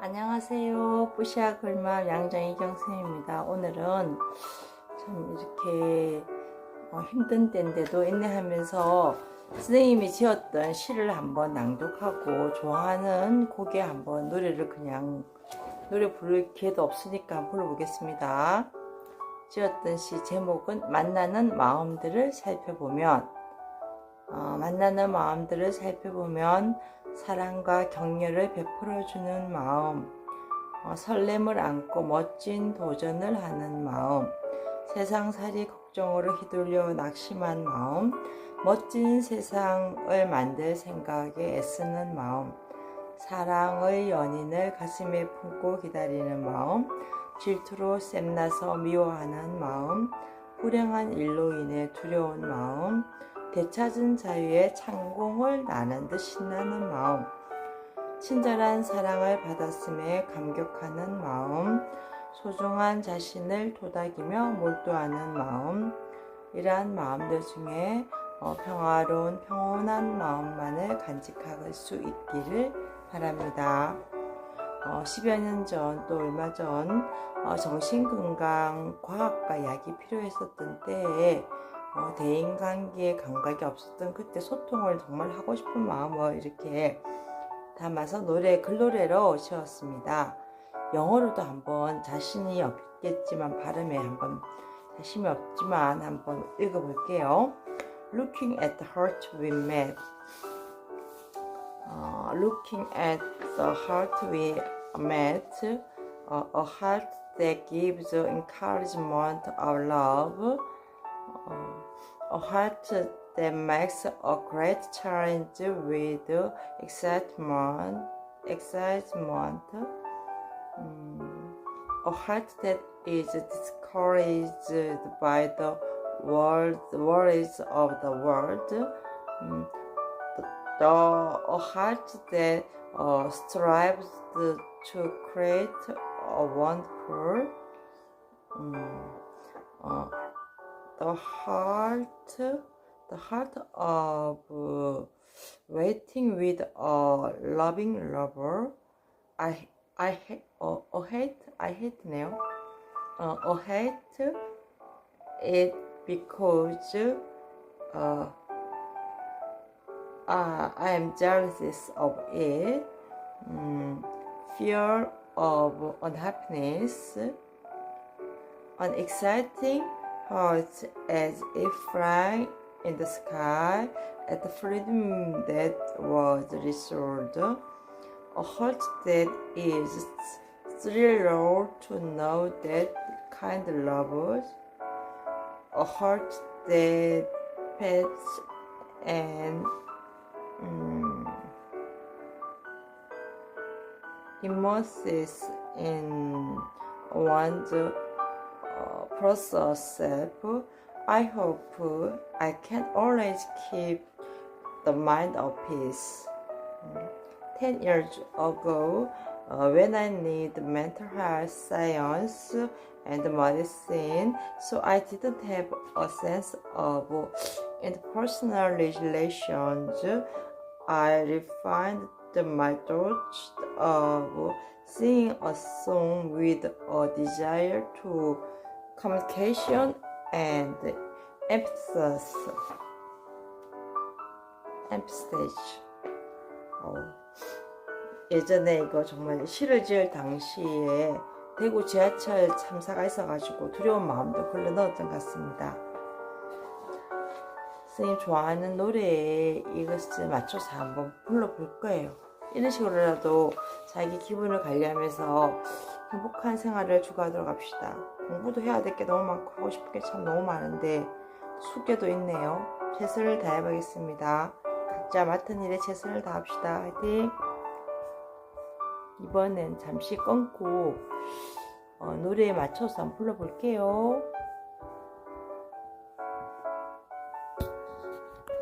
안녕하세요. 뿌시아 글마 양정희경 선생님입니다. 오늘은 참 이렇게 어, 힘든 때인데도 인내하면서 선생님이 지었던 시를 한번 낭독하고 좋아하는 곡에 한번 노래를 그냥 노래 부를 기회도 없으니까 한번 불러보겠습니다. 지었던 시 제목은 만나는 마음들을 살펴보면 어, 만나는 마음들을 살펴보면 사랑과 격려를 베풀어 주는 마음, 어, 설렘을 안고 멋진 도전을 하는 마음, 세상살이 걱정으로 휘둘려 낙심한 마음, 멋진 세상을 만들 생각에 애쓰는 마음, 사랑의 연인을 가슴에 품고 기다리는 마음, 질투로 샘나서 미워하는 마음, 불행한 일로 인해 두려운 마음, 되찾은 자유의 창공을 나는 듯 신나는 마음, 친절한 사랑을 받았음에 감격하는 마음, 소중한 자신을 도닥이며 몰두하는 마음, 이러한 마음들 중에 어, 평화로운 평온한 마음만을 간직할 수 있기를 바랍니다. 어, 10여 년 전, 또 얼마 전, 어, 정신건강 과학과 약이 필요했었던 때에 어, 대인관계에 감각이 없었던 그때 소통을 정말 하고 싶은 마음을 이렇게 담아서 노래 글노래로 지었습니다. 영어로도 한번 자신이 없겠지만 발음에 한번 자신이 없지만 한번 읽어볼게요. Looking at the heart we met. 어, looking at the heart we met. 어, a heart that gives encouragement of love. what that makes a great challenge with excitement, excitement, a heart that is discouraged by the world, worries of the world, um, the, a heart that uh, strives to, to create a wonderful um, uh, the heart the heart of uh, waiting with a loving lover. I i hate uh, uh, hate i hate now uh, uh, hate it because uh, uh, i am jealous of it. Mm, fear of unhappiness. Unexciting hearts as if flying in the sky at the freedom that was restored. A heart that is thrilled to know that kind lovers. A heart that pets and mm, immerses in uh, process. I hope I can always keep the mind of peace. Ten years ago, uh, when I need mental health science and medicine, so I didn't have a sense of interpersonal relations. I refined my thoughts of singing a song with a desire to communication and emphasis. emphasis. 어, 예전에 이거 정말 시를 지을 당시에 대구 지하철 참사가 있어가지고 두려운 마음도 흘러 넣었던 것 같습니다. 선생님 좋아하는 노래에 이것을 맞춰서 한번 불러볼 거예요. 이런 식으로라도 자기 기분을 관리하면서 행복한 생활을 추구하도록 합시다. 공부도 해야 될 게 너무 많고 하고 싶은 게 참 너무 많은데 숙제도 있네요. 최선을 다해보겠습니다. 각자 맡은 일에 최선을 다합시다. 화이팅! 이번엔 잠시 끊고 어, 노래에 맞춰서 한번 불러볼게요.